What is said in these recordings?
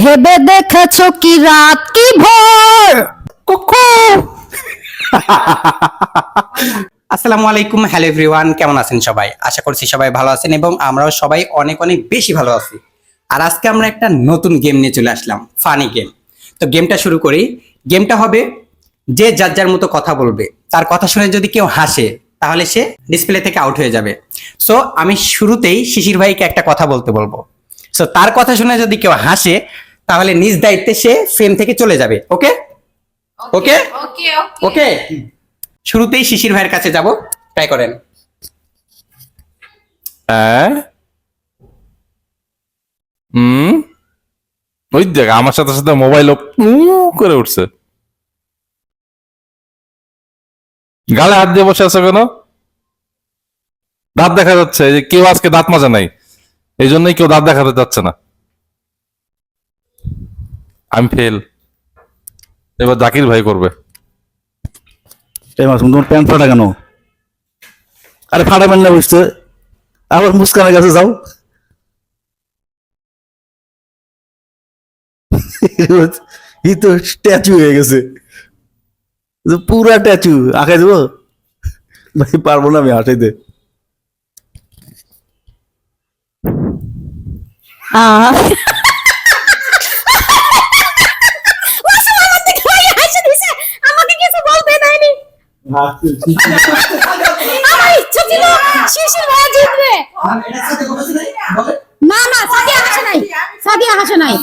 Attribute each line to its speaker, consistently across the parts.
Speaker 1: ভেবে দেখেছ কি রাত, কি ভোর?
Speaker 2: আসসালামু আলাইকুম, হ্যালো এভরিওয়ান, কেমন আছেন সবাই? আশা করছি সবাই ভালো আছেন এবং আমরাও সবাই অনেক অনেক বেশি ভালো আছি। আর আজকে আমরা একটা নতুন গেম নিয়ে চলে আসলাম ফানি গেম তো গেমটা শুরু করি। গেমটা হবে যে যার যার মতো কথা বলবে তার কথা শুনে যদি কেউ হাসে তাহলে সে ডিসপ্লে থেকে আউট হয়ে যাবে। সো আমি শুরুতেই শিশির ভাইকে একটা কথা বলতে বলব। সো তার কথা শুনে যদি কেউ হাসে তাহলে নিজ দায়িত্বে সে ফ্রেম থেকে চলে যাবে। ওকে ওকে
Speaker 3: ওকে
Speaker 2: ওকে শুরুতেই শিশির ভাইয়ের কাছে যাব। ট্রাই করেন।
Speaker 4: হ্যাঁ হুম? ওই দেখ আমার সাথে সাথে মোবাইল করে উঠছে। গালে হাত দিয়ে বসে আছে কেন? দাঁত দেখা যাচ্ছে যে কেউ আজকে দাঁত মাজা নাই, এই জন্যই কেউ দাঁত দেখাতে যাচ্ছে না। আমি ফেল এবার জাকির ভাই করবে।
Speaker 5: তোমার প্যান্ট ফাটা কেন? আরে ফাটাবেন না বুঝতে। আবার মুস্কানের কাছে যাও। ই তো স্ট্যাচু হয়ে গেছে। পুরা স্ট্যাচু আঁকাই দেবো? ভাই পারব না আমি আঁটাইতে
Speaker 1: আহ,
Speaker 3: আমাকে কিছু বলতে দেয়নি আমার ইচ্ছা ছিল শিশির ভাইয়া জিতবে।
Speaker 1: না না সাদিয়া হাসে নাই। সাদিয়া হাসে নাই।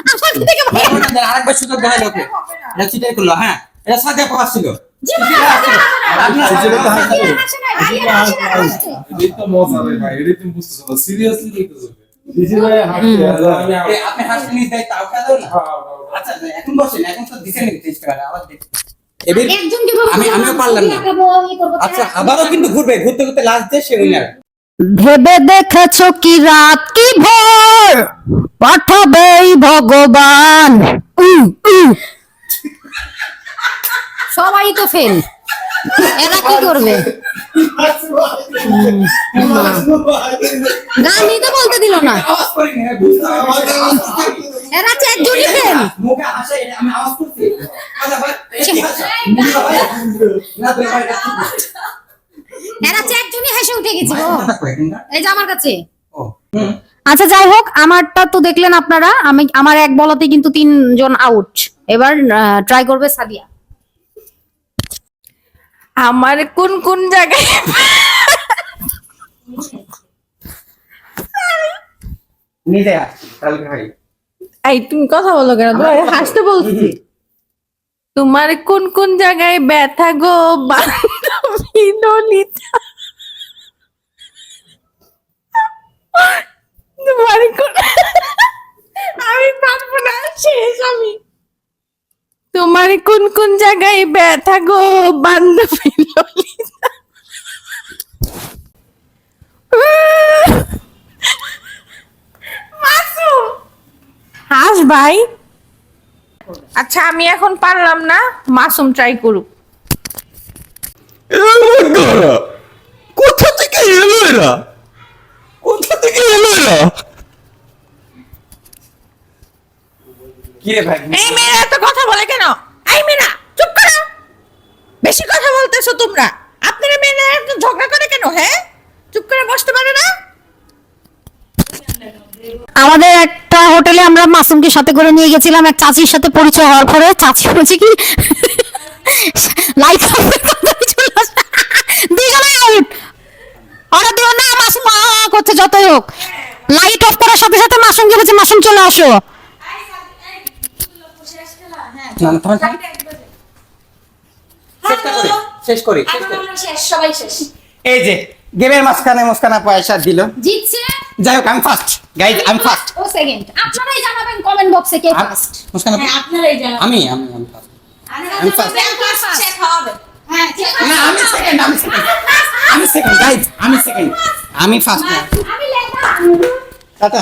Speaker 3: আমার থেকে ভাইয়া
Speaker 2: আরেকবার সুযোগ এটা চিটাই করল হ্যাঁ? এটা সাথে পাওয়া ছিল। আচ্ছা আচ্ছা আবারও কিন্তু ঘুরবে ঘুরতে ঘুরতে লাস্ট যে সে উইনার
Speaker 1: ভেবে দেখেছ কি রাত কি ভোর? পাঠাবেই ভগবান। সবাই তো ফেল এরা কি করবে? গান নিতে বলতে দিল না। এরা চারজনই ফেল এরা চারজনই হেসে উঠে গেছিল এই যে আমার কাছে। আচ্ছা যাই হোক আমারটা তো দেখলেন আপনারা। আমি আমার এক বলাতে কিন্তু তিনজন আউট এবার ট্রাই করবে সাদিয়া।
Speaker 3: আমার কোন কোন জায়গায়? এই তুমি কথা বলো কেন? তোমার হাসতে বলছি। তোমার কোন কোন জায়গায় ব্যথা গো বান্ধবী ললিতা তোমার কোন আমি পারব না শেষ আমি তোমার কোন কোন জায়গায় ব্যথা গো বান্ধবী ললিতা? হাস ভাই। আচ্ছা আমি এখন পারলাম না মাসুম ট্রাই করুক।
Speaker 5: কোথা থেকে এলো এরা? কোথা থেকে এলো এরা?
Speaker 2: কি রে ভাই?
Speaker 3: এই মেয়েরা এত কথা বলে কেন? এই মেয়েরা, চুপ করো। বেশি কথা বলতেছো তোমরা। আপনারা মেয়েরা ঝগড়া করে কেন হ্যাঁ চুপ করে বসতে পারো না?
Speaker 1: আমাদের একটা হোটেলে আমরা মাসুমকে সাথে করে নিয়ে গেছিলাম, এক চাচির সাথে পরিচয় হওয়ার পরে। চাচি বলছে কি লাইট দুজনে আউট ওরা দিও না, মাসুম করছে, যতই হোক। লাইট অফ করার সাথে সাথে মাসুমকে বলছে, মাসুম, চলে আসো।
Speaker 2: না না তোমার চেষ্টা করি শেষ করি শেষ করি। এই যে গেমের মাঝখানে মুস্কানা পয়সা দিল।
Speaker 1: জিতছে?
Speaker 2: যাই হোক আমি ফার্স্ট গাইজ আমি ফার্স্ট
Speaker 1: ও সেকেন্ড আপনারাই জানাবেন কমেন্ট বক্সে কে ফার্স্ট
Speaker 2: মুস্কানা
Speaker 3: আপনারাই জানো
Speaker 2: আমি আমি আমি ফার্স্ট আমি ফার্স্ট
Speaker 3: হ্যাঁ
Speaker 2: না আমি সেকেন্ড আমি সেকেন্ড আমি সেকেন্ড গাইজ আমি সেকেন্ড আমি ফার্স্ট
Speaker 3: আমি লেখা।
Speaker 2: টাটা